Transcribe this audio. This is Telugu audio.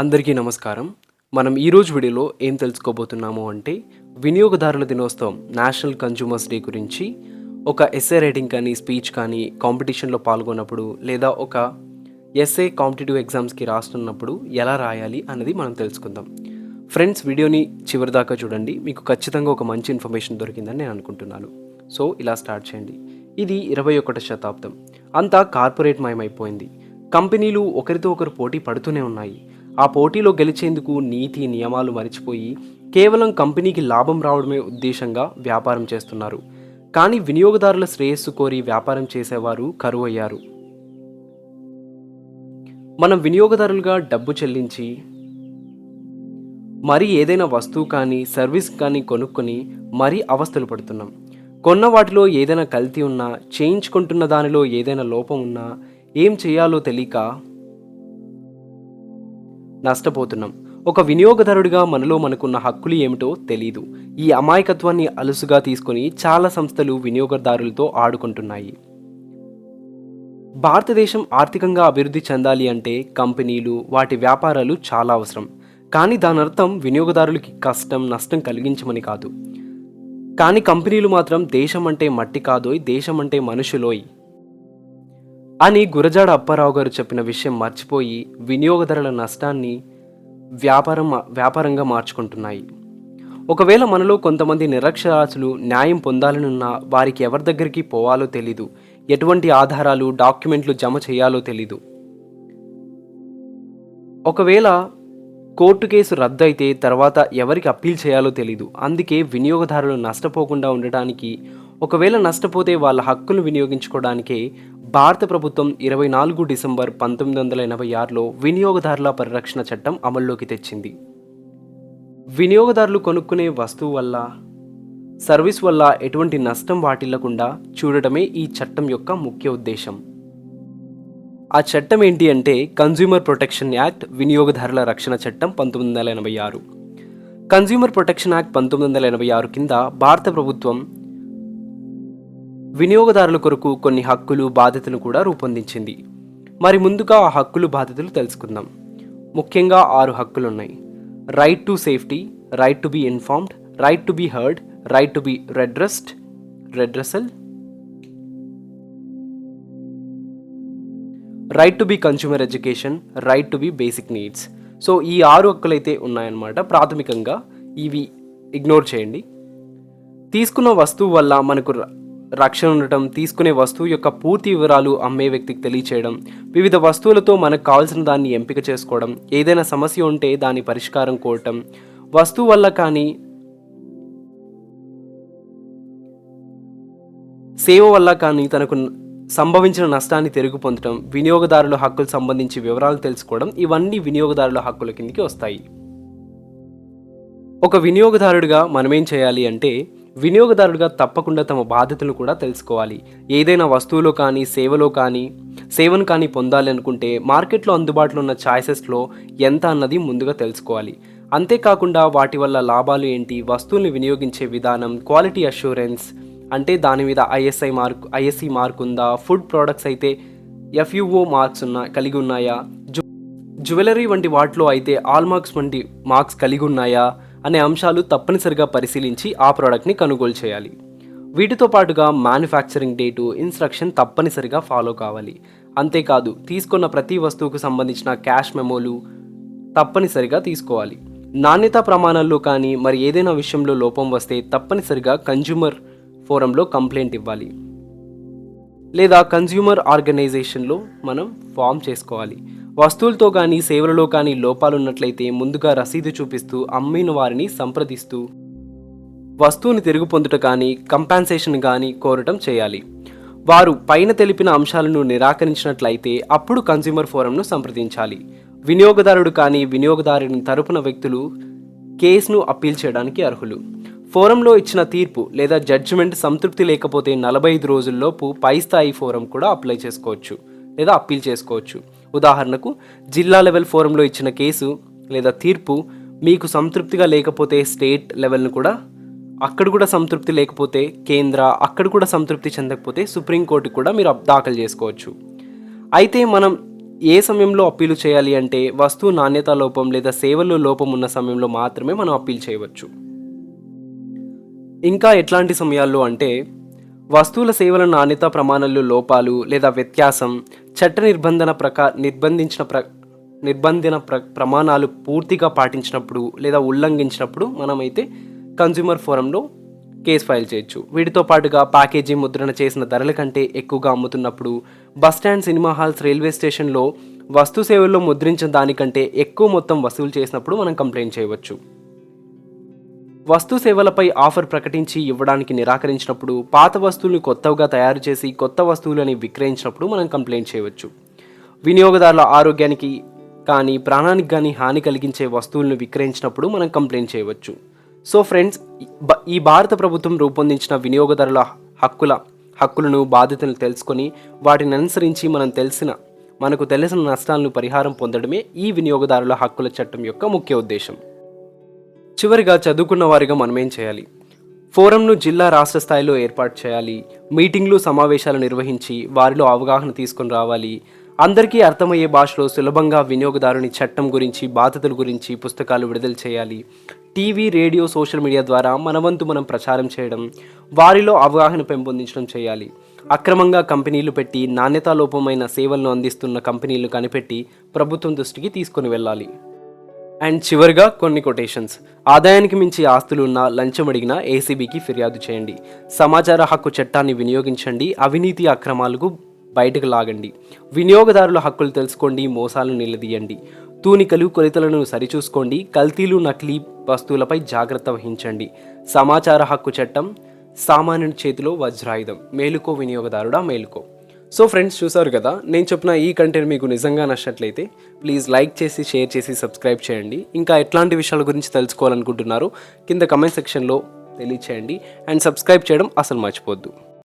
అందరికీ నమస్కారం. మనం ఈరోజు వీడియోలో ఏం తెలుసుకోబోతున్నాము అంటే వినియోగదారుల దినోత్సవం నేషనల్ కన్జ్యూమర్స్ డే గురించి ఒక ఎస్ఏ రైటింగ్ కానీ స్పీచ్ కానీ కాంపిటీషన్లో పాల్గొన్నప్పుడు లేదా ఒక ఎస్ఏ కాంపిటేటివ్ ఎగ్జామ్స్కి రాస్తున్నప్పుడు ఎలా రాయాలి అన్నది మనం తెలుసుకుందాం. ఫ్రెండ్స్ వీడియోని చివరి దాకా చూడండి. మీకు ఖచ్చితంగా ఒక మంచి ఇన్ఫర్మేషన్ దొరికిందని నేను అనుకుంటున్నాను. సో ఇలా స్టార్ట్ చేయండి. ఇది ఇరవై ఒకటో శతాబ్దం. అంతా కార్పొరేట్ మయమైపోయింది. కంపెనీలు ఒకరితో ఒకరు పోటీ పడుతూనే ఉన్నాయి. ఆ పోటీలో గెలిచేందుకు నీతి నియమాలు మరిచిపోయి కేవలం కంపెనీకి లాభం రావడమే ఉద్దేశంగా వ్యాపారం చేస్తున్నారు. కానీ వినియోగదారుల శ్రేయస్సు కోరి వ్యాపారం చేసేవారు కరువు అయ్యారు. మనం వినియోగదారులుగా డబ్బు చెల్లించి మరి ఏదైనా వస్తువు కానీ సర్వీస్ కానీ కొనుక్కొని మరీ అవస్థలు పడుతున్నాం. కొన్న వాటిలో ఏదైనా కల్తీ ఉన్నా చేయించుకుంటున్న దానిలో ఏదైనా లోపం ఉన్నా ఏం చేయాలో తెలియక నష్టపోతున్నాం. ఒక వినియోగదారుడిగా మనలో మనకున్న హక్కులు ఏమిటో తెలీదు. ఈ అమాయకత్వాన్ని అలుసుగా తీసుకొని చాలా సంస్థలు వినియోగదారులతో ఆడుకుంటున్నాయి. భారతదేశం ఆర్థికంగా అభివృద్ధి చెందాలి అంటే కంపెనీలు వాటి వ్యాపారాలు చాలా అవసరం. కానీ దాని అర్థం వినియోగదారులకి కష్టం నష్టం కలిగించమని కాదు. కానీ కంపెనీలు మాత్రం దేశం అంటే మట్టి కాదోయ్ దేశం అంటే మనుషులోయ్. అని గురజాడ అప్పారావు గారు చెప్పిన విషయం మర్చిపోయి వినియోగదారుల నష్టాన్ని వ్యాపారం వ్యాపారంగా మార్చుకుంటున్నాయి. ఒకవేళ మనలో కొంతమంది నిరక్షరాస్యులు న్యాయం పొందాలనున్నా వారికి ఎవరి దగ్గరికి పోవాలో తెలీదు. ఎటువంటి ఆధారాలు డాక్యుమెంట్లు జమ చేయాలో తెలీదు. ఒకవేళ కోర్టు కేసు రద్దు అయితే తర్వాత ఎవరికి అప్పీల్ చేయాలో తెలీదు. అందుకే వినియోగదారులు నష్టపోకుండా ఉండటానికి ఒకవేళ నష్టపోతే వాళ్ళ హక్కులు వినియోగించుకోవడానికే భారత ప్రభుత్వం ఇరవై నాలుగు డిసెంబర్ పంతొమ్మిది వందల ఎనభై ఆరులో వినియోగదారుల పరిరక్షణ చట్టం అమల్లోకి తెచ్చింది. వినియోగదారులు కొనుక్కునే వస్తువు వల్ల సర్వీస్ వల్ల ఎటువంటి నష్టం వాటిల్లకుండా చూడటమే ఈ చట్టం యొక్క ముఖ్య ఉద్దేశం. ఆ చట్టం ఏంటి అంటే కన్జ్యూమర్ ప్రొటెక్షన్ యాక్ట్ వినియోగదారుల రక్షణ చట్టం పంతొమ్మిది వందల ఎనభై ఆరు. కన్జ్యూమర్ ప్రొటెక్షన్ యాక్ట్ పంతొమ్మిది వందల ఎనభై ఆరు కింద భారత ప్రభుత్వం వినియోగదారుల కొరకు కొన్ని హక్కులు బాధ్యతలు కూడా రూపొందించింది. మరి ముందుగా ఆ హక్కులు బాధ్యతలు తెలుసుకుందాం. ముఖ్యంగా ఆరు హక్కులు ఉన్నాయి right to safety right to be informed right to be heard right to be redressed redressal right to be consumer education right to be basic needs so ఈ ఆరు హక్కులైతే ఉన్నాయన్నమాట. ప్రాథమికంగా ఇవి ఇగ్నోర్ చేయండి. తీసుకున్న వస్తువు వల్ల మనకు రక్షణ ఉండటం తీసుకునే వస్తువు యొక్క పూర్తి వివరాలు అమ్మే వ్యక్తికి తెలియచేయడం వివిధ వస్తువులతో మనకు కావాల్సిన దాన్ని ఎంపిక చేసుకోవడం ఏదైనా సమస్య ఉంటే దాని పరిష్కారం కోరటం వస్తువు వల్ల కానీ సేవ వల్ల కానీ తనకు సంభవించిన నష్టాన్ని తిరిగి పొందడం వినియోగదారుల హక్కులు సంబంధించి వివరాలు తెలుసుకోవడం ఇవన్నీ వినియోగదారుల హక్కుల కిందకి వస్తాయి. ఒక వినియోగదారుడిగా మనమేం చేయాలి అంటే వినియోగదారుడిగా తప్పకుండా తమ బాధ్యతలను కూడా తెలుసుకోవాలి. ఏదైనా వస్తువులో కానీ సేవలో కానీ సేవను కానీ పొందాలి అనుకుంటే మార్కెట్లో అందుబాటులో ఉన్న ఛాయిసెస్లో ఎంత అన్నది ముందుగా తెలుసుకోవాలి. అంతేకాకుండా వాటి వల్ల లాభాలు ఏంటి వస్తువుల్ని వినియోగించే విధానం క్వాలిటీ అష్యూరెన్స్ అంటే దాని మీద ఐఎస్ఐ మార్క్ ఐఎస్సి మార్క్ ఉందా ఫుడ్ ప్రోడక్ట్స్ అయితే ఎఫ్యుఓ మార్క్స్ ఉన్నా కలిగి ఉన్నాయా జు జ్యువెలరీ వంటి వాటిలో అయితే ఆల్ మార్క్స్ వంటి మార్క్స్ కలిగి ఉన్నాయా అనే అంశాలు తప్పనిసరిగా పరిశీలించి ఆ ప్రోడక్ట్ని కొనుగోలు చేయాలి. వీటితో పాటుగా మ్యానుఫ్యాక్చరింగ్ డేటు ఇన్స్ట్రక్షన్ తప్పనిసరిగా ఫాలో కావాలి. అంతేకాదు తీసుకున్న ప్రతి వస్తువుకు సంబంధించిన క్యాష్ మెమోలు తప్పనిసరిగా తీసుకోవాలి. నాణ్యతా ప్రమాణాల్లో కానీ మరి ఏదైనా విషయంలో లోపం వస్తే తప్పనిసరిగా కన్జ్యూమర్ ఫోరంలో కంప్లైంట్ ఇవ్వాలి. లేదా కన్జ్యూమర్ ఆర్గనైజేషన్లో మనం ఫామ్ చేసుకోవాలి. వస్తువులతో కానీ సేవలలో కానీ లోపాలు ఉన్నట్లయితే ముందుగా రసీదు చూపిస్తూ అమ్మిన వారిని సంప్రదిస్తూ వస్తువుని తిరుగు పొందుట కానీ కంపాన్సేషన్ కానీ కోరటం చేయాలి. వారు పైన తెలిపిన అంశాలను నిరాకరించినట్లయితే అప్పుడు కన్జ్యూమర్ ఫోరంను సంప్రదించాలి. వినియోగదారుడు కానీ వినియోగదారుని తరపున వ్యక్తులు కేసును అప్పీల్ చేయడానికి అర్హులు. ఫోరంలో ఇచ్చిన తీర్పు లేదా జడ్జిమెంట్ సంతృప్తి లేకపోతే నలభై ఐదు రోజుల్లోపు పై స్థాయి ఫోరం కూడా అప్లై చేసుకోవచ్చు. లేదా అప్పీల్ చేసుకోవచ్చు. ఉదాహరణకు జిల్లా లెవెల్ ఫోరంలో ఇచ్చిన కేసు లేదా తీర్పు మీకు సంతృప్తిగా లేకపోతే స్టేట్ లెవెల్ను కూడా అక్కడ కూడా సంతృప్తి లేకపోతే కేంద్ర అక్కడ కూడా సంతృప్తి చెందకపోతే సుప్రీంకోర్టు కూడా మీరు అప్- దాఖలు చేసుకోవచ్చు. అయితే మనం ఏ సమయంలో అప్పీలు చేయాలి అంటే వస్తువు నాణ్యత లోపం లేదా సేవల్లో లోపం ఉన్న సమయంలో మాత్రమే మనం అప్పీల్ చేయవచ్చు. ఇంకా ఎట్లాంటి సమయాల్లో అంటే వస్తువుల సేవల నాణ్యత ప్రమాణాల్లో లోపాలు లేదా వ్యత్యాసం చట్ట నిర్బంధన ప్రకా నిర్బంధించిన ప్ర నిర్బంధన ప్ర ప్రమాణాలు పూర్తిగా పాటించినప్పుడు లేదా ఉల్లంఘించినప్పుడు మనమైతే కన్జ్యూమర్ ఫోరంలో కేసు ఫైల్ చేయొచ్చు. వీటితో పాటుగా ప్యాకేజీ ముద్రణ చేసిన ధరల కంటే ఎక్కువగా అమ్ముతున్నప్పుడు bus stand cinema halls railway స్టేషన్లో వస్తు సేవల్లో ముద్రించిన దానికంటే ఎక్కువ మొత్తం వసూలు చేసినప్పుడు మనం కంప్లైంట్ చేయవచ్చు. వస్తు సేవలపై ఆఫర్ ప్రకటించి ఇవ్వడానికి నిరాకరించినప్పుడు పాత వస్తువులను కొత్తగా తయారు చేసి కొత్త వస్తువులని విక్రయించినప్పుడు మనం కంప్లైంట్ చేయవచ్చు. వినియోగదారుల ఆరోగ్యానికి కానీ ప్రాణానికి కానీ హాని కలిగించే వస్తువులను విక్రయించినప్పుడు మనం కంప్లైంట్ చేయవచ్చు. సో ఫ్రెండ్స్ ఈ భారత ప్రభుత్వం రూపొందించిన వినియోగదారుల హక్కుల హక్కులను బాధ్యతలను తెలుసుకొని వాటిని అనుసరించి మనం తెలిసిన మనకు తెలిసిన నష్టాలను పరిహారం పొందడమే ఈ వినియోగదారుల హక్కుల చట్టం యొక్క ముఖ్య ఉద్దేశం. చివరిగా చదువుకున్న వారిగా మనం ఏం చేయాలి? ఫోరంను జిల్లా రాష్ట్ర స్థాయిలో ఏర్పాటు చేయాలి. మీటింగ్లు సమావేశాలు నిర్వహించి వారిలో అవగాహన తీసుకొని రావాలి. అందరికీ అర్థమయ్యే భాషలో సులభంగా వినియోగదారుని చట్టం గురించి బాధ్యతల గురించి పుస్తకాలు విడుదల చేయాలి. టీవీ రేడియో సోషల్ మీడియా ద్వారా మనవంతు మనం ప్రచారం చేయడం వారిలో అవగాహన పెంపొందించడం చేయాలి. అక్రమంగా కంపెనీలు పెట్టి నాణ్యతాలోపమైన సేవలను అందిస్తున్న కంపెనీలు కనిపెట్టి ప్రభుత్వం దృష్టికి తీసుకొని వెళ్ళాలి. అండ్ చివరిగా కొన్ని కొటేషన్స్. ఆదాయానికి మించి ఆస్తులు ఉన్న లంచం అడిగిన ఏసీబీకి ఫిర్యాదు చేయండి. సమాచార హక్కు చట్టాన్ని వినియోగించండి. అవినీతి అక్రమాలకు బయటకు లాగండి. వినియోగదారుల హక్కులు తెలుసుకోండి. మోసాలను నిలదీయండి. తూనికలు కొలితలను సరిచూసుకోండి. కల్తీలు నకిలీ వస్తువులపై జాగ్రత్త వహించండి. సమాచార హక్కు చట్టం సామాన్యుని చేతిలో వజ్రాయుధం. మేలుకో వినియోగదారుడా మేలుకో. సో ఫ్రెండ్స్ చూసారు కదా? నేను చెప్పిన ఈ కంటెంట్ మీకు నిజంగా నచ్చినట్లయితే ప్లీజ్ లైక్ చేసి షేర్ చేసి సబ్స్క్రైబ్ చేయండి. ఇంకా ఎట్లాంటి విషయాల గురించి తెలుసుకోవాలనుకుంటున్నారో కింద కమెంట్ సెక్షన్లో తెలియచేయండి. అండ్ సబ్స్క్రైబ్ చేయడం అసలు మర్చిపోద్దు.